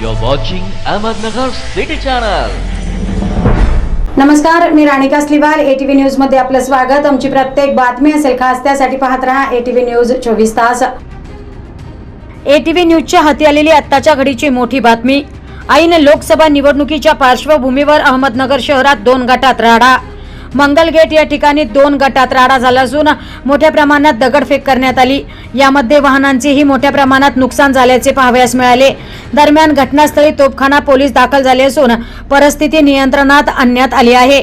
You're watching Ahmednagar City Channel. नमस्कार मी Ranika स्लिवाल. ATV न्यूजमध्ये आपलं स्वागत. आमची प्रत्येक बातमी असेल खास त्यासाठी पाहत राहा एटीव्ही न्यूज चोवीस तास. एटीव्ही न्यूजच्या हाती आलेली आत्ताच्या घडीची मोठी बातमी. आईने लोकसभा निवडणुकीच्या पार्श्वभूमीवर अहमदनगर शहरात दोन गटात राडा. मंगलगेट या ठिकाणी दोन गटात राडा झाला असून मोठ्या प्रमाणात दगडफेक करण्यात आली. यामध्ये वाहनांचेही मोठ्या प्रमाणात नुकसान झाल्याचे पाहावयास मिळाले. दरम्यान घटनास्थळी तोफखाना पोलीस दाखल झाले असून परिस्थिती नियंत्रणात आणण्यात आली आहे.